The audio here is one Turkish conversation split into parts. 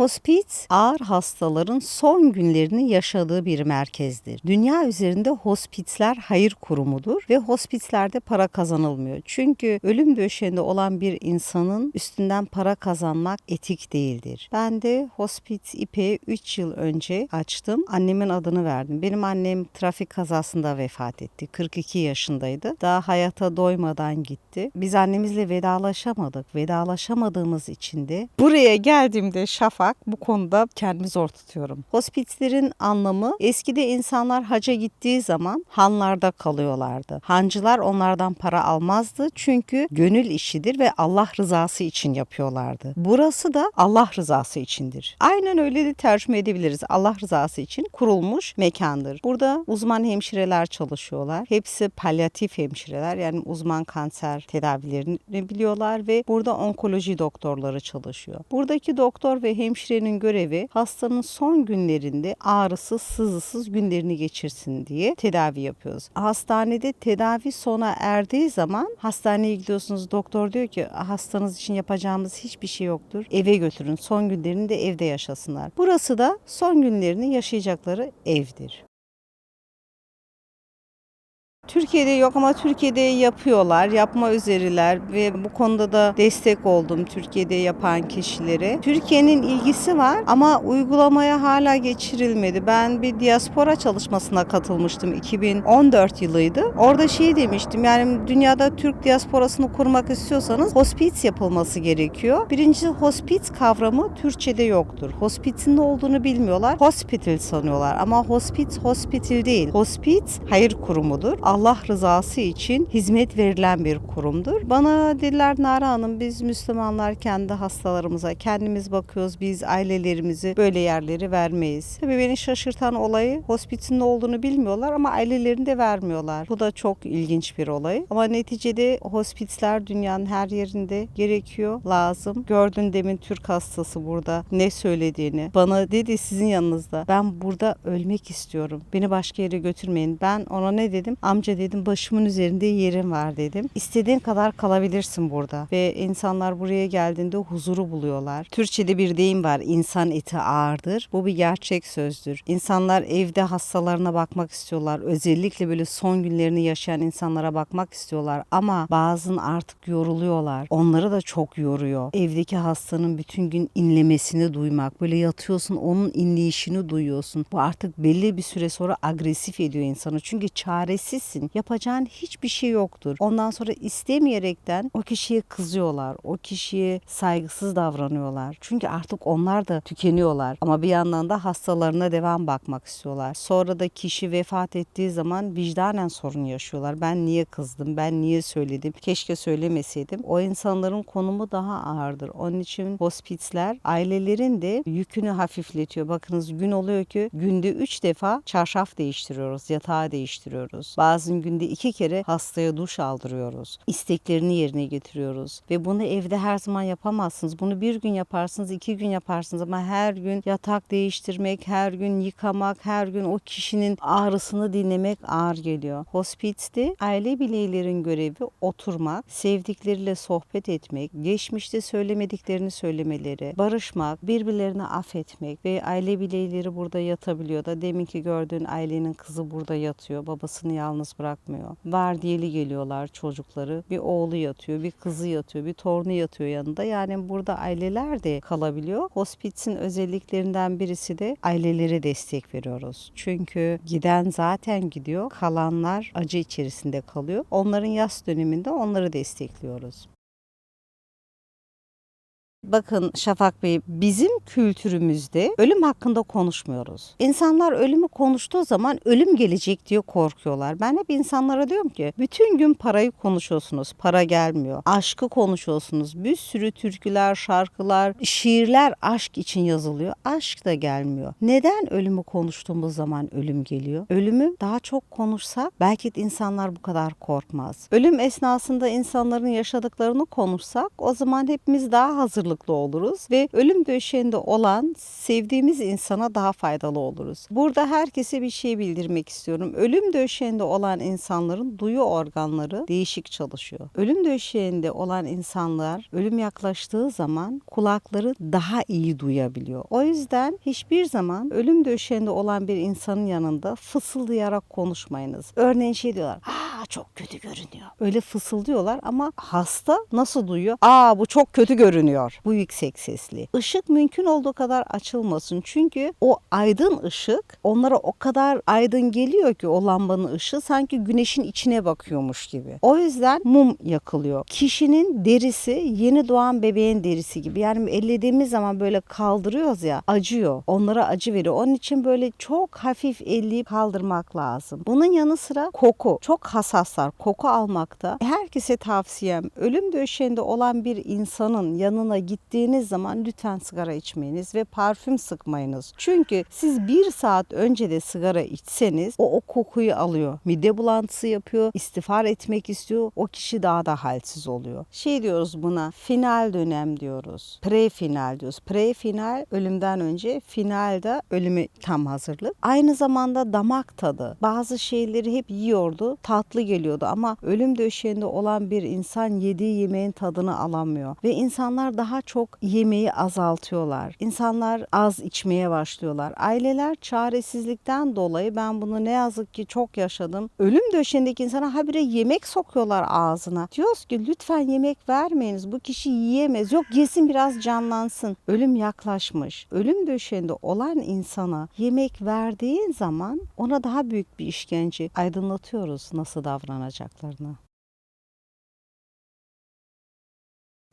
Hospice ağır hastaların son günlerini yaşadığı bir merkezdir. Dünya üzerinde hospitsler hayır kurumudur ve hospislerde para kazanılmıyor. Çünkü ölüm döşeğinde olan bir insanın üstünden para kazanmak etik değildir. Ben de hospice İP'yi 3 yıl önce açtım. Annemin adını verdim. Benim annem trafik kazasında vefat etti. 42 yaşındaydı. Daha hayata doymadan gitti. Biz annemizle vedalaşamadık. Vedalaşamadığımız için de buraya geldiğimde Şafak bu konuda kendimi zor tutuyorum. Hospitslerin anlamı eskide insanlar haca gittiği zaman hanlarda kalıyorlardı. Hancılar onlardan para almazdı çünkü gönül işidir ve Allah rızası için yapıyorlardı. Burası da Allah rızası içindir. Aynen öyle de tercüme edebiliriz. Allah rızası için kurulmuş mekandır. Burada uzman hemşireler çalışıyorlar. Hepsi palyatif hemşireler yani uzman kanser tedavilerini biliyorlar ve burada onkoloji doktorları çalışıyor. Buradaki doktor ve hemşirenin görevi hastanın son günlerinde ağrısız, sızısız günlerini geçirsin diye tedavi yapıyoruz. Hastanede tedavi sona erdiği zaman hastaneye gidiyorsunuz. Doktor diyor ki hastanız için yapacağımız hiçbir şey yoktur. Eve götürün. Son günlerini de evde yaşasınlar. Burası da son günlerini yaşayacakları evdir. Türkiye'de yok ama Türkiye'de yapıyorlar, yapma üzeriler ve bu konuda da destek oldum Türkiye'de yapan kişilere. Türkiye'nin ilgisi var ama uygulamaya hala geçirilmedi. Ben bir diaspora çalışmasına katılmıştım 2014 yılıydı. Orada şey demiştim yani dünyada Türk diasporasını kurmak istiyorsanız hospice yapılması gerekiyor. Birincisi hospice kavramı Türkçe'de yoktur. Hospice'in ne olduğunu bilmiyorlar. Hospital sanıyorlar ama hospice hospital değil. Hospice hayır kurumudur. Allah rızası için hizmet verilen bir kurumdur. Bana dediler Nara Hanım biz Müslümanlar kendi hastalarımıza kendimiz bakıyoruz. Biz ailelerimizi böyle yerleri vermeyiz. Tabii beni şaşırtan olayı hospisin olduğunu bilmiyorlar ama ailelerini de vermiyorlar. Bu da çok ilginç bir olay. Ama neticede hospitsler dünyanın her yerinde gerekiyor, lazım. Gördün demin Türk hastası burada ne söylediğini. Bana dedi sizin yanınızda ben burada ölmek istiyorum. Beni başka yere götürmeyin. Ben ona ne dedim? Amca dedim başımın üzerinde yerim var dedim. İstediğin kadar kalabilirsin burada. Ve insanlar buraya geldiğinde huzuru buluyorlar. Türkçe'de bir deyim var. İnsan eti ağırdır. Bu bir gerçek sözdür. İnsanlar evde hastalarına bakmak istiyorlar. Özellikle böyle son günlerini yaşayan insanlara bakmak istiyorlar. Ama bazın artık yoruluyorlar. Onları da çok yoruyor. Evdeki hastanın bütün gün inlemesini duymak. Böyle yatıyorsun onun inleyişini duyuyorsun. Bu artık belli bir süre sonra agresif ediyor insanı. Çünkü çaresizsin. Yapacağın hiçbir şey yoktur. Ondan sonra istemeyerekten o kişiye kızıyorlar. O kişiye saygısız davranıyorlar. Çünkü artık onlar da tükeniyorlar. Ama bir yandan da hastalarına devam bakmak istiyorlar. Sonra da kişi vefat ettiği zaman vicdanen sorun yaşıyorlar. Ben niye kızdım? Ben niye söyledim? Keşke söylemeseydim. O insanların konumu daha ağırdır. Onun için hospitsler ailelerin de yükünü hafifletiyor. Bakınız gün oluyor ki günde üç defa çarşaf değiştiriyoruz, yatağı değiştiriyoruz. Bazen günde iki kere hastaya duş aldırıyoruz. İsteklerini yerine getiriyoruz. Ve bunu evde her zaman yapamazsınız. Bunu bir gün yaparsınız, iki gün yaparsınız ama her gün yatak değiştirmek, her gün yıkamak, her gün o kişinin ağrısını dinlemek ağır geliyor. Hospits'te aile bireylerin görevi oturmak, sevdikleriyle sohbet etmek, geçmişte söylemediklerini söylemeleri, barışmak, birbirlerini affetmek ve aile bireyleri burada yatabiliyor da deminki gördüğün ailenin kızı burada yatıyor. Babasını yalnız bırakmıyor. Vardiyeli geliyorlar çocukları. Bir oğlu yatıyor, bir kızı yatıyor, bir torunu yatıyor yanında. Yani burada aileler de kalabiliyor. Hospits'in özelliklerinden birisi de ailelere destek veriyoruz. Çünkü giden zaten gidiyor. Kalanlar acı içerisinde kalıyor. Onların yas döneminde onları destekliyoruz. Bakın Şafak Bey bizim kültürümüzde ölüm hakkında konuşmuyoruz. İnsanlar ölümü konuştuğu zaman ölüm gelecek diye korkuyorlar. Ben hep insanlara diyorum ki bütün gün parayı konuşuyorsunuz. Para gelmiyor. Aşkı konuşuyorsunuz. Bir sürü türküler, şarkılar, şiirler aşk için yazılıyor. Aşk da gelmiyor. Neden ölümü konuştuğumuz zaman ölüm geliyor? Ölümü daha çok konuşsak belki de insanlar bu kadar korkmaz. Ölüm esnasında insanların yaşadıklarını konuşsak o zaman hepimiz daha hazırlıklı sağlıklı oluruz ve ölüm döşeğinde olan sevdiğimiz insana daha faydalı oluruz. Burada herkese bir şey bildirmek istiyorum. Ölüm döşeğinde olan insanların duyu organları değişik çalışıyor. Ölüm döşeğinde olan insanlar ölüm yaklaştığı zaman kulakları daha iyi duyabiliyor. O yüzden hiçbir zaman ölüm döşeğinde olan bir insanın yanında fısıldayarak konuşmayınız. Örneğin şey diyorlar. Aa çok kötü görünüyor. Öyle fısıldıyorlar ama hasta nasıl duyuyor? Aa bu çok kötü görünüyor. Bu yüksek sesli. Işık mümkün olduğu kadar açılmasın. Çünkü o aydın ışık onlara o kadar aydın geliyor ki o lambanın ışığı sanki güneşin içine bakıyormuş gibi. O yüzden mum yakılıyor. Kişinin derisi yeni doğan bebeğin derisi gibi. Yani ellediğimiz zaman böyle kaldırıyoruz ya acıyor. Onlara acı veriyor. Onun için böyle çok hafif elleyip kaldırmak lazım. Bunun yanı sıra koku. Çok hassaslar koku almakta. Herkese tavsiyem ölüm döşeğinde olan bir insanın yanına gittiğiniz zaman lütfen sigara içmeyiniz ve parfüm sıkmayınız. Çünkü siz bir saat önce de sigara içseniz o o kokuyu alıyor. Mide bulantısı yapıyor, istifar etmek istiyor. O kişi daha da halsiz oluyor. Şey diyoruz buna final dönem diyoruz. Pre-final diyoruz. Pre-final ölümden önce, finalde ölüme tam hazırlık. Aynı zamanda damak tadı. Bazı şeyleri hep yiyordu, tatlı geliyordu ama ölüm döşeğinde olan bir insan yediği yemeğin tadını alamıyor. Ve insanlar daha çok yemeği azaltıyorlar. İnsanlar az içmeye başlıyorlar. Aileler çaresizlikten dolayı ben bunu ne yazık ki çok yaşadım. Ölüm döşeğindeki insana habire yemek sokuyorlar ağzına. Diyoruz ki lütfen yemek vermeyiniz. Bu kişi yiyemez. Yok yesin biraz canlansın. Ölüm yaklaşmış. Ölüm döşeğinde olan insana yemek verdiğin zaman ona daha büyük bir işkence aydınlatıyoruz nasıl davranacaklarını.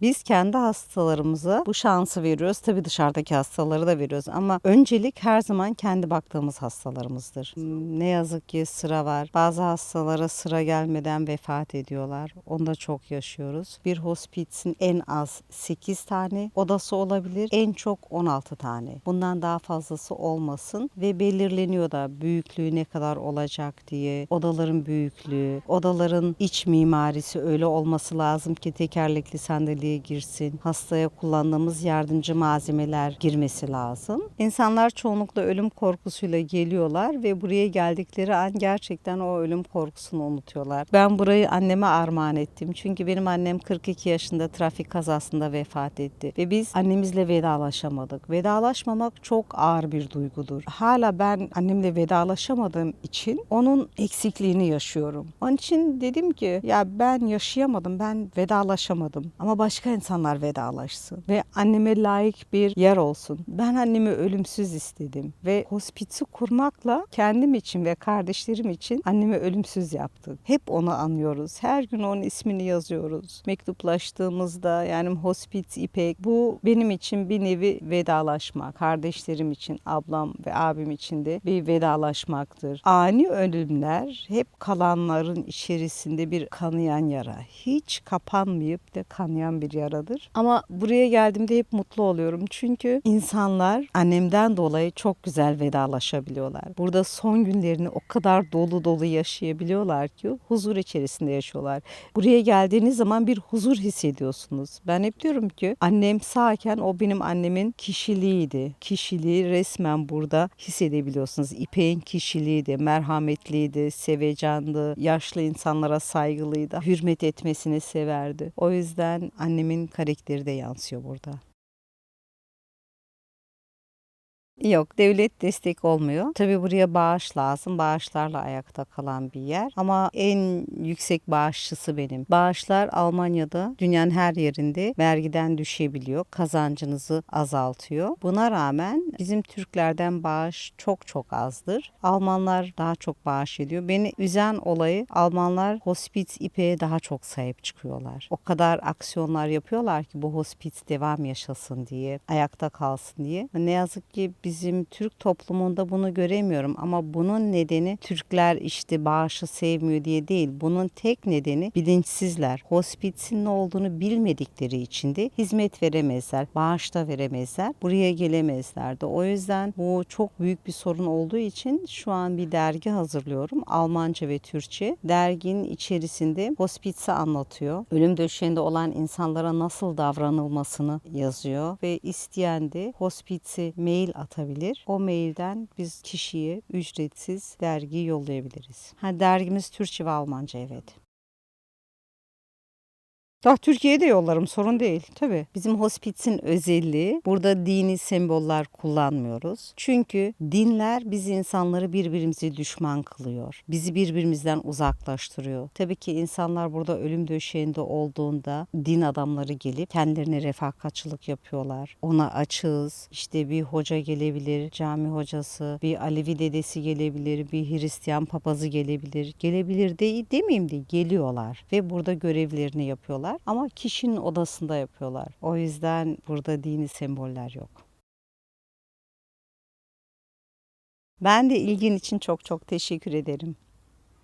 Biz kendi hastalarımıza bu şansı veriyoruz. Tabii dışarıdaki hastaları da veriyoruz ama öncelik her zaman kendi baktığımız hastalarımızdır. Hmm, Ne yazık ki sıra var. Bazı hastalara sıra gelmeden vefat ediyorlar. Onu da çok yaşıyoruz. Bir hospitsin en az 8 tane odası olabilir. En çok 16 tane. Bundan daha fazlası olmasın ve belirleniyor da büyüklüğü ne kadar olacak diye. Odaların büyüklüğü, odaların iç mimarisi öyle olması lazım ki tekerlekli sandalye girsin. Hastaya kullandığımız yardımcı malzemeler girmesi lazım. İnsanlar çoğunlukla ölüm korkusuyla geliyorlar ve buraya geldikleri an gerçekten o ölüm korkusunu unutuyorlar. Ben burayı anneme armağan ettim. Çünkü benim annem 42 yaşında trafik kazasında vefat etti ve biz annemizle vedalaşamadık. Vedalaşmamak çok ağır bir duygudur. Hala ben annemle vedalaşamadığım için onun eksikliğini yaşıyorum. Onun için dedim ki ya ben yaşayamadım, ben vedalaşamadım. Ama başka insanlar vedalaşsın ve anneme layık bir yer olsun. Ben annemi ölümsüz istedim ve hospisi kurmakla kendim için ve kardeşlerim için annemi ölümsüz yaptık. Hep onu anıyoruz. Her gün onun ismini yazıyoruz. Mektuplaştığımızda yani hospits İpek bu benim için bir nevi vedalaşma. Kardeşlerim için, ablam ve abim için de bir vedalaşmaktır. Ani ölümler hep kalanların içerisinde bir kanayan yara. Hiç kapanmayıp da kanayan bir yaradır. Ama buraya geldiğimde hep mutlu oluyorum. Çünkü insanlar annemden dolayı çok güzel vedalaşabiliyorlar. Burada son günlerini o kadar dolu dolu yaşayabiliyorlar ki huzur içerisinde yaşıyorlar. Buraya geldiğiniz zaman bir huzur hissediyorsunuz. Ben hep diyorum ki annem sağken o benim annemin kişiliğiydi. Kişiliği resmen burada hissedebiliyorsunuz. İpek'in kişiliği de merhametliydi, sevecandı, yaşlı insanlara saygılıydı, hürmet etmesini severdi. O yüzden annemin karakteri de yansıyor burada. Yok devlet destek olmuyor. Tabii buraya bağış lazım. Bağışlarla ayakta kalan bir yer. Ama en yüksek bağışçısı benim. Bağışlar Almanya'da dünyanın her yerinde vergiden düşebiliyor. Kazancınızı azaltıyor. Buna rağmen bizim Türklerden bağış çok çok azdır. Almanlar daha çok bağış ediyor. Beni üzen olayı Almanlar hospice ipeğe daha çok sahip çıkıyorlar. O kadar aksiyonlar yapıyorlar ki bu hospice devam yaşasın diye, ayakta kalsın diye. Ne yazık ki bizim Türk toplumunda bunu göremiyorum ama bunun nedeni Türkler işte bağışı sevmiyor diye değil. Bunun tek nedeni bilinçsizler. Hospitsin ne olduğunu bilmedikleri için de hizmet veremezler. Bağış da veremezler. Buraya gelemezlerdi. O yüzden bu çok büyük bir sorun olduğu için şu an bir dergi hazırlıyorum. Almanca ve Türkçe. Derginin içerisinde hospitsi anlatıyor. Ölüm döşeğinde olan insanlara nasıl davranılmasını yazıyor ve isteyen de hospitsi mail atabilir. O mailden biz kişiye ücretsiz dergi yollayabiliriz. Ha dergimiz Türkçe ve Almanca evet. Daha Türkiye'ye de yollarım sorun değil tabii. Bizim hospitsin özelliği burada dini semboller kullanmıyoruz. Çünkü dinler biz insanları birbirimize düşman kılıyor. Bizi birbirimizden uzaklaştırıyor. Tabii ki insanlar burada ölüm döşeğinde olduğunda din adamları gelip kendilerine refakatçılık yapıyorlar. Ona açığız. İşte bir hoca gelebilir, cami hocası, bir Alevi dedesi gelebilir, bir Hristiyan papazı gelebilir. Gelebilir değil demeyeyim de geliyorlar ve burada görevlerini yapıyorlar ama kişinin odasında yapıyorlar. O yüzden burada dini semboller yok. Ben de ilgin için çok çok teşekkür ederim.